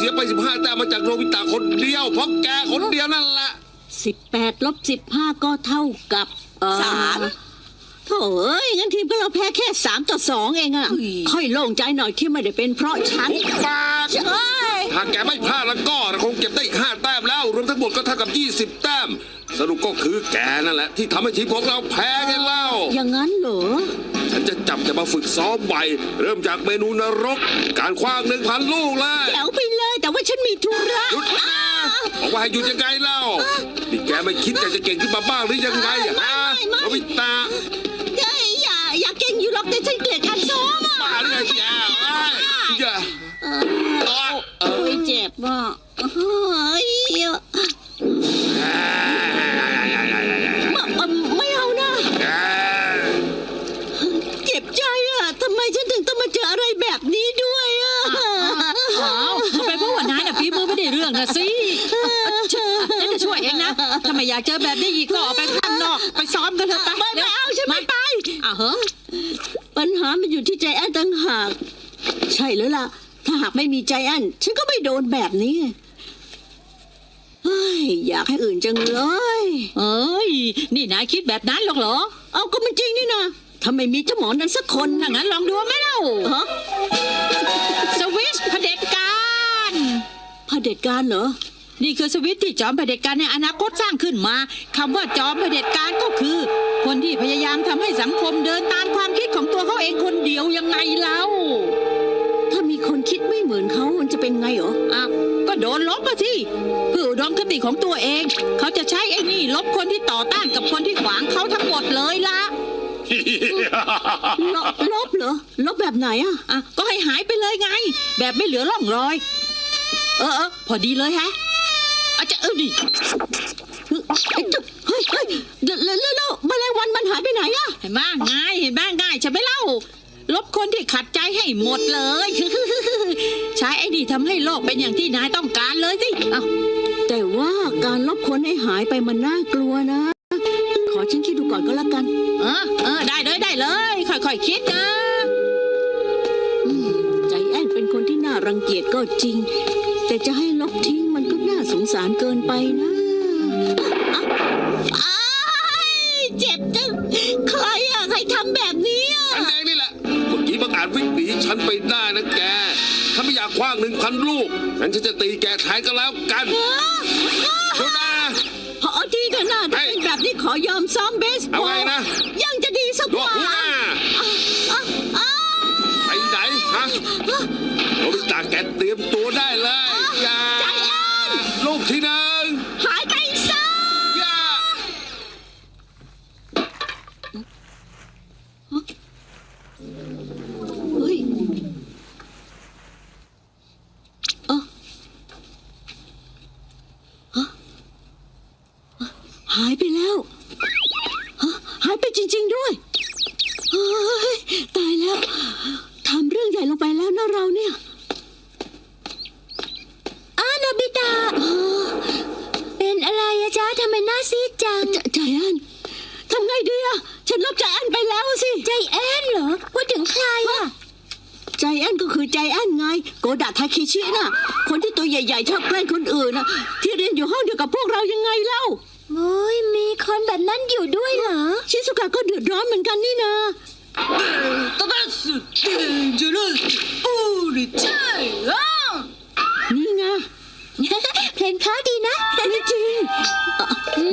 สียไปสิบห้าแต้มมาจากโนบิตะคนเดียว เพราะแกคนเดียวนั่นแหละ สิบแปดลบสิบห้าก็เท่ากับเอ่อสาม โถ่เอ้ยงั้นทีมก็เราแพ้แค่สามต่อสองเองอะอุ้ยค่อยโล่งใจหน่อยที่ไม่ได้เป็นเพราะฉันทุกปากเอ้ยถ้าแกไม่พลาดแล้วก็คงเก็บได้อีกห้าแต้มแล้ว รวมทั้งหมดก็เท่ากับยี่สิบแต้ม สรุปก็คือแกนั่นแหละ ที่ทำให้ทีมของเราแพ้ไงเล่า อย่างนั้นเหรอ ฉันจะจับจะมาฝึกซ้อมใหม่เริ่มจากเมนูนรก การคว้างหนึ่งพันลูกเลยแถวไปเลยแต่ว่าฉันมีธุระหยุดนะบอกว่าให้หยุดยังไงเล่านี่แกไม่คิดอยากจะเก่งขึ้นมาบ้างหรือยังไงอะฮะโนบิตะเฮ้ยอย่าอย่าเก่งอยู่หรอกแต่ฉันเกลียดการซ้อมอะบ้าหรือไงแกเอ้ยอย่าเออโอ้ยเจ็บอะเฮ้ยไม่ไม่เอานะ เจ็บใจอะ ทำไมฉันถึงต้องมาเจออะไรแบบนี้ด้วยอะ อ้าวก็เป็นเพราะว่านายน่ะฝีมือไม่ได้เรื่องนะสิฉันจะช่วยเองนะ ถ้าไม่อยากเจอแบบนี้อีกก็ออกไปข้างนอก ไปซ้อมกันเถอะไป ไม่ไม่เอาฉันไม่ ไปอ้าวเฮ้ยปัญหามันอยู่ที่ใจแอนต่างหาก ใช่แล้วล่ะ ถ้าหากไม่มีใจแอนฉันก็ไม่โดนแบบนี้เฮ้ยอยากให้อื่นจังเลย เอ้ย นี่นายคิดแบบนั้นหรอกเหรอ เอาก็มันจริงนี่นะถ้าไม่มีเจ้าหมอนั้นสักคนถ้างั้นลองดูไหมเล่าฮะสวิชเผด็จการเผด็จการเหรอ นี่คือสวิตช์ที่จอมเผด็จการในอนาคตสร้างขึ้นมาคำว่าจอมเผด็จการก็คือ คนที่พยายามทำให้สังคมเดินตามความคิดของตัวเขาเองคนเดียวยังไงเล่าถ้ามีคนคิดไม่เหมือนเขามันจะเป็นไงเหรออะก็โดนลบมาสิเพื่ออุดมคติของตัวเอง เขาจะใช้ไอ้นี่ลบคนที่ต่อต้านกับคนที่ขวางเขาทั้งหมดเลยละลบลบเหรอลบแบบไหนอะอะก็ให้หายไปเลยไง แบบไม่เหลือร่องรอย เออเออพอดีเลยฮะ อาจจะเออดิเฮ้ยเฮ้ยเฮ้ยแล้วแล้วแล้วแล้วแมลงวันมันหายไปไหนอะเห็นบ้างง่ายเห็นบ้างง่ายจะไม่เล่า ลบคนที่ขัดใจให้หมดเลย ใช้ไอ้นี่ทำให้โลกเป็นอย่างที่นายต้องการเลยสิเอ้าแต่ว่าการลบคนให้หายไปมันน่ากลัวนะ ขอฉันคิดดูก่อนก็แล้วกัน เออเออได้เลยได้เลย ค่อยๆคิดนะใจแอนเป็นคนที่น่ารังเกียจก็จริง แต่จะให้ลบทิ้ง สงสารเกินไปนะอะอ้ายเจ็บจัง ใครอะใครทำแบบนี้อะฉันเองนี่แหละ เมื่อกี้บังอาจวิ่งหนีฉันไปได้นะแก ถ้าไม่อยากคว้างหนึ่งพันลูกงั้นฉันจะตีแกแทนก็แล้วกันดูนะ พอที่ขนาดเฮ้ยเป็นแบบนี้ขอยอมซ้อมเบสบเอาอไงลนะ ยังจะดีสักดูกว่าหัวหน้าอะอะไปไหนฮะโนบิตะแกเตรียมตัวได้เลยอย่า ลูกที่หนึ่ง หายไปซะ อย่า เฮ้ยเอ้อฮะหายไปแล้วฮะหายไปจริง ๆ ด้วยเฮ้ยตายแล้วทำเรื่องใหญ่ลงไปแล้วนะเราเนี่ยอานาบิตาเป็นอะไรอะจ๊ะทำไมหน้าซีดจังใจแอนทำไงดีอะฉันลบใจแอนไปแล้วสิ ใจแอนเหรอ พูดถึงใครอะใจแอนก็คือใจแอนไง โกดะทาเคชิน่ะ คนที่ตัวใหญ่ๆชอบแกล้งคนอื่นน่ะ ที่เรียนอยู่ห้องเดียวกับพวกเรายังไงเล่า โอ้ยมีคนแบบนั้นอยู่ด้วยเหรอ ชิสุกะก็เดือดร้อนเหมือนกันนี่นะตบสุดเดนเจอร์อูริใจอะนี่ไงเพลงเพราะดีนะ ไม่จริงอะ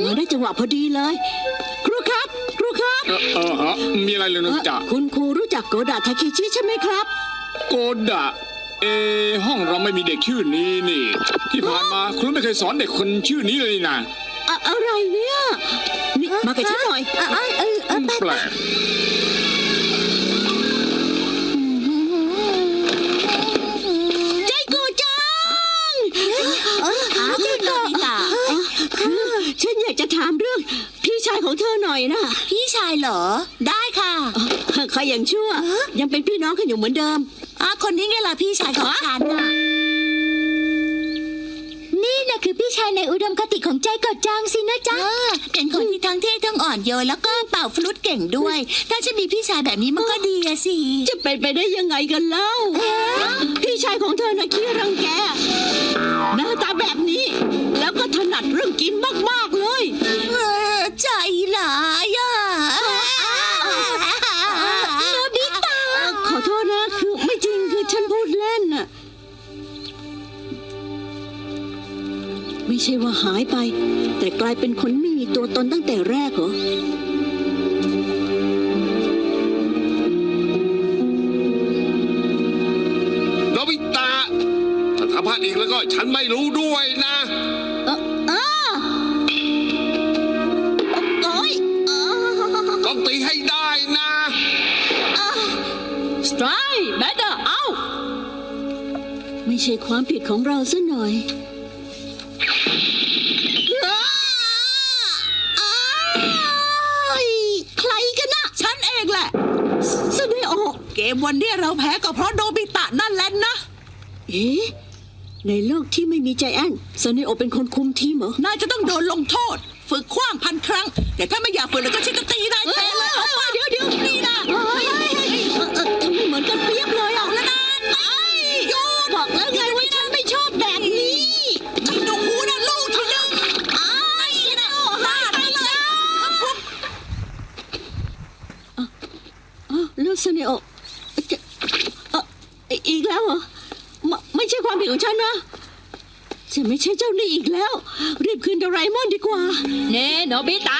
มาได้จังหวะพอดีเลย ครูครับครูครับ เออเออฮะมีอะไรเลยน้องจ๊ะคุณครูรู้จักโกดะทาเคชิใช่ไหมครับ โกดะ เอ ห้องเราไม่มีเด็กชื่อนี้นี่ ที่ผ่านมาครูไม่เคยสอนเด็กคนชื่อนี้เลยนะอะอะไรเนี่ยนี่มากับฉันหน่อย เออเออเออแปลกใจโกจังอาเจ โกะฉันอยากจะถามเรื่องพี่ชายของเธอหน่อยนะพี่ชายเหรอ ได้ค่ะใครอย่างชั่ว ยังเป็นพี่น้องกันอยู่เหมือนเดิม อะคนนี้ไงล่ะพี่ชายของฉันน่ะนี่นะ คือพี่ชายในอุดมคติของใจกดจังสินะจ๊ะเออเป็นคนที่ทั้งเท่ทั้งอ่อนโยนแล้วก็เป่าฟลุตเก่งด้วย ถ้าจะมีพี่ชายแบบนี้มันก็ดีอะสิ จะเป็นไปได้ยังไงกันเล่า พี่ชายของเธอนะขี้รังแก หน้าตาแบบนี้ แล้วก็ถนัดเรื่องกินมากๆเลย เออใจหลายอะ ช่ว่าหายไป แต่กลายเป็นคนไม่มีตัวตนตั้งแต่แรกเหรอโนบิตะถ้าทำพลาดอีกแล้วก็ฉันไม่รู้ด้วยนะเออเออโอ้ยเออต้องตีให้ได้นะ สไตร์แบดเดอร์เอา ไม่ใช่ความผิดของเราซะหน่อย ใครกันนะฉันเองแหละ แสดงออก เก มวันนี้เราแพ้ก็เพราะโนบิตะนั่นแหละนะ เอ๊ะในโลกที่ไม่มีใจแอนซันนี่โอเป็นคนคุมทีมเหรอ นายจะต้องโดนลงโทษ ฝึกขว้างพันครั้ง แต่ถ้าไม่อยากฝึกแล้วก็ฉันจะตีนายแทนเลยเอาไปเดี๋ยวเดี๋ยวนี่นะ เฮ้ยเฮ้ยเฮ้ยเออเออทำไมเหมือนกันเปรียบเลยอะ แล้วนะไอ้โยน บอกแล้วไงว่าฉันไม่ชอบแบบนี้ ไอ้หนูนะลูกที่หนึ่งไอ้นะลาดไปเลย อ้าวแล้วซันนี่โอจะเอ่ออีกแล้วเหรอไม่ไม่ใช่ความผิดของฉันนะจะไม่ใช่เจ้านี่อีกแล้ว รีบคืนโดราเอมอนดีกว่า เน่ โนบิตะ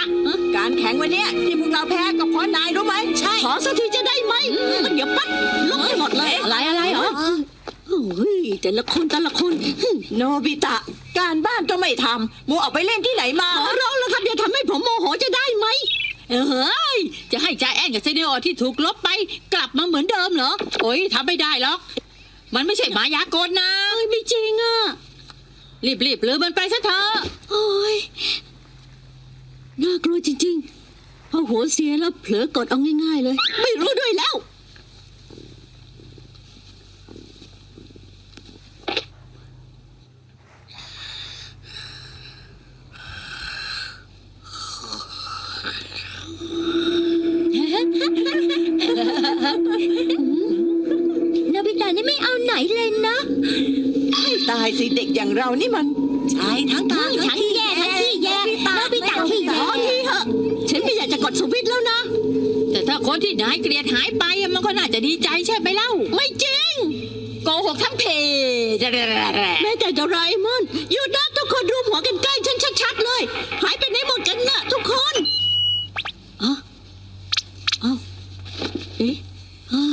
การแข่งวันนี้ที่พวกเราแพ้ก็เพราะนายรู้ไหมใช่ขอสักทีจะได้ไหมมันเดี๋ยวปั๊บลุกไปหมดเลยอะไรอะไรเหรอโอ้ยแต่ละคนแต่ละคนโนบิตะ การบ้านก็ไม่ทำมัวออกไปเล่นที่ไหนมาขอร้องแล้วครับอย่าทำให้ผมโมโหจะได้ไหมเอ้ยจะให้ใจาแอนกับเซเนโอที่ถูกลบไปกลับมาเหมือนเดิมเหรอโอ้ยทำไม่ได้หรอก มันไม่ใช่หมายากลนะไม่จริงอะรีบๆลืมมันไปซะเถอะโอ้ยน่ากลัวจริงๆพอหัวเสียแล้วเผลอกดเอาง่ายๆเลย ไม่รู้ด้วยแล้ว โนบิตะนี่ไม่เอาไหนเลยนะ ตายสิเด็กอย่างเรานี่มัน ใช่ทั้งตา ทั้งแย่ทั้งขี้แย่โนบิตะขี้ ข แย่ อทีเถอะ ฉันไม่อยากจะกดสวิตช์แล้วนะ แต่ถ้า คนที่นายเกลียดหายไปอะมันก็น่าจะดีใจใช่ไหมเล่า ไม่จริง โกหกทั้งเพจแม้แต่โดราเอมอนหยุดนะทุกคนรูมหัวกันใกล้ฉันชัดๆเลย หายไปไหนหมดกันน่ะทุกคนอะเอ้าเอ๊ะอ่า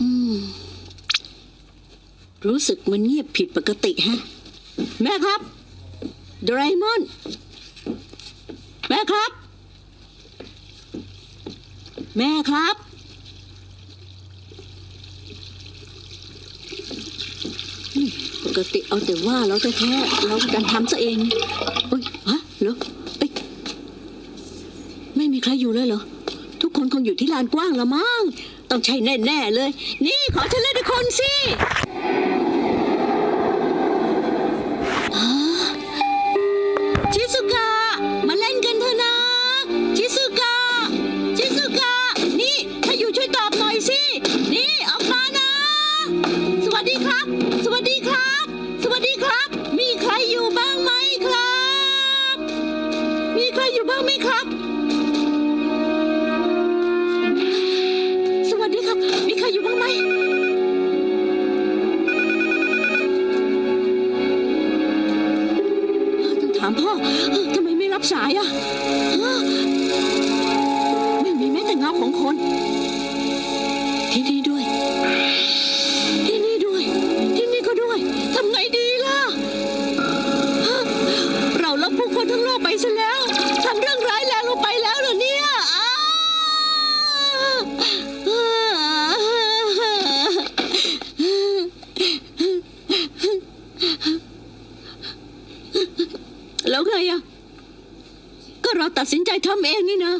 อืมรู้สึกมันเงียบผิดปกติฮะ แม่ครับโดราเอมอนแม่ครับ แม่ครับ ปกติเอาแต่ว่าเราแท้ๆเราดันทำซะเองเฮ้ยฮะเหรอเอ้ยไม่มีใครอยู่เลยเหรอ ทุกคนคงอยู่ที่ลานกว้างละมั้งต้องใช่แน่ ๆ เลย นี่ขอฉันเล่นด้วยคนสิ ถามพ่อทำไมไม่รับสายอะ แล้วไงอะก็เราตัดสินใจทำเองนี่นะ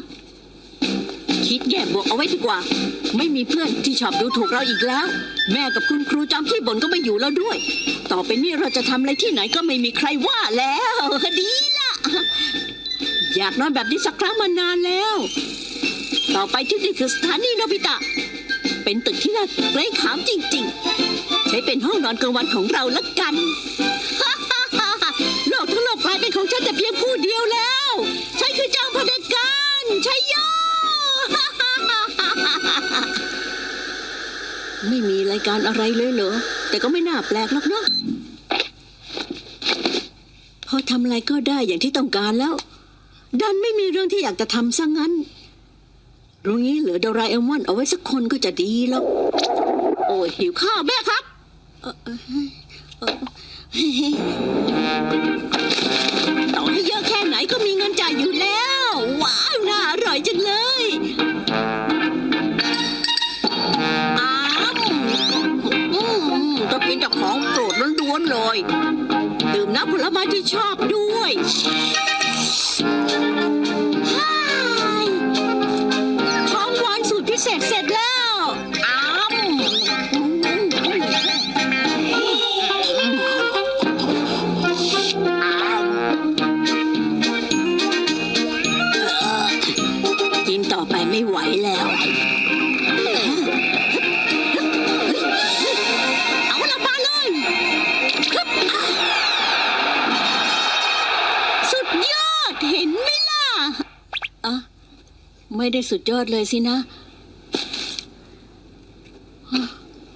คิดแง่บวกเอาไว้ดีกว่า ไม่มีเพื่อนที่ชอบดูถูกเราอีกแล้ว แม่กับคุณครูจอมที่บ่นก็ไม่อยู่แล้วด้วย ต่อไปนี้เราจะทำอะไรที่ไหนก็ไม่มีใครว่าแล้วดีละอยากนอนแบบนี้สักครั้งมานานแล้ว ต่อไปที่นี่คือสถานีโนบิตะ เป็นตึกที่น่าเกรงขามจริง ๆ ใช้เป็นห้องนอนกลางวันของเราละกันโของฉันแต่เพียงผู้เดียวแล้วฉันคือเจ้าพเผด็จการใช่ยไม่มีรายการอะไรเลยเหรอ แต่ก็ไม่น่าแปลกหรอกเนาะพอทำอะไรก็ได้อย่างที่ต้องการแล้ว ดันไม่มีเรื่องที่อยากจะทำซะงั้นตรงนี้เหลือโดราเอมอนเอาไว้สักคนก็จะดีแล้ว โอ้ยหิวข้าวแม่ครับ เอ่อเอ่อเอ่อ ก็มีเงินจ่ายอยู่แล้ว ว้าวน่าอร่อยจังเลยอ้ามอืมต้องกินจากของโปรดล้วนๆเลย ดื่มน้ำผลไม้ที่ชอบด้วย ได้สุดยอดเลยสินะ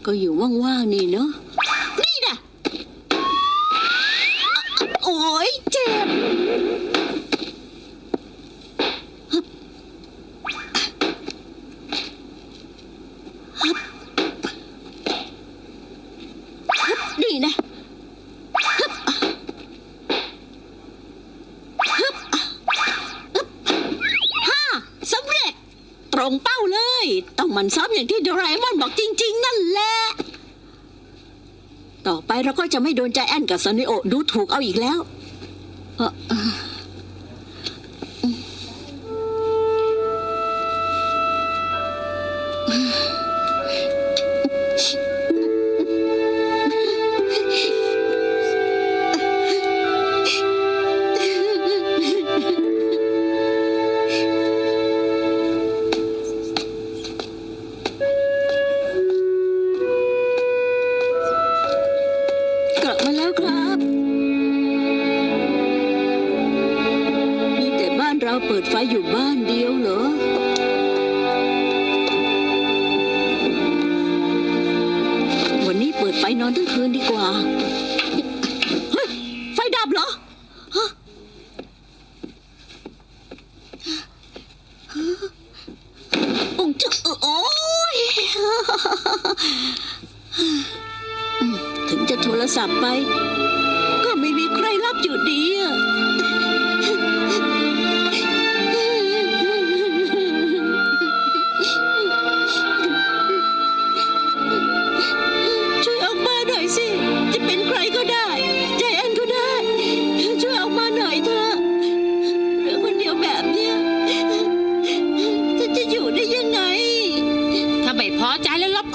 ก็อยู่ว่างๆนี่เนาะนี่นะอะโอ้ยเจ็บฮึบฮึบฮึบนี่นะ ห้าสำเร็จ ตรงเป้าเลย ต้องหมันซ้อมอย่างที่โดราเอ มอนบอกจริง ๆ นั่นแหละ ต่อไปเราก็จะไม่โดนใจแอนกับซานิโอดูถูกเอาอีกแล้ว เออ โอ้ยถึงจะโทรศัพท์ไป ก็ไม่มีใครรับอยู่ดีอะ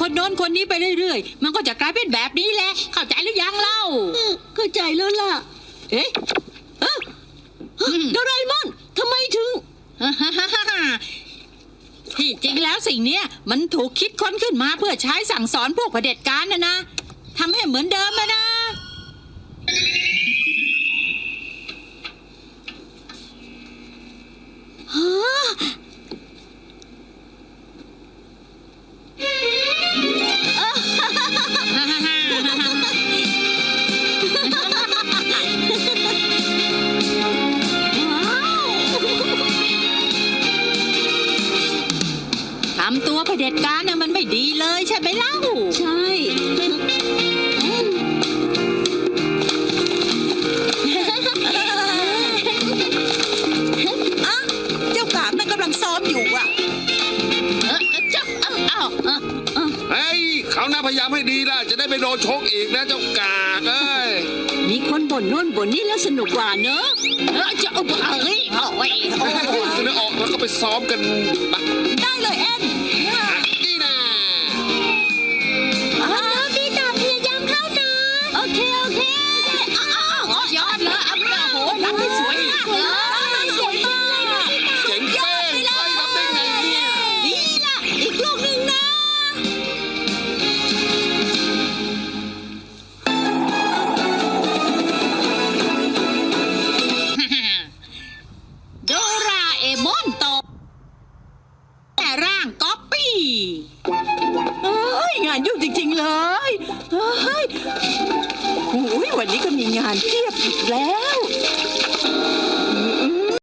คนโน้นคนนี้ไปเรื่อยๆ มันก็จะกลายเป็นแบบนี้แหละ เข้าใจหรือยังเล่า เออเข้าใจแล้วล่ะ เอ๊ะเอ๊ะฮะโดราเอมอนทำไมถึง ที่จริงแล้วสิ่งเนี้ยมันถูกคิดค้นขึ้นมาเพื่อใช้สั่งสอนพวกเผด็จการนะนะทำให้เหมือนเดิมนะนะ ฮะ ซ้อมอยู่อะเออเออเจ้าเอ้าเอ้าเอ้าเอ้าเฮ้ยเขาวหน้าพยายามให้ดีล่ะ จะได้ไม่โดนชกอีกนะเจ้ากากเอ้ยมีคนบ่นรุ่นบนนี่แล้วสนุกกว่าเนอะเออจะเอาเอ้ยโอ้ยโอ้ยจะได้ออกแล้วก็ไปซ้อมกันปะได้เลยแอนนี่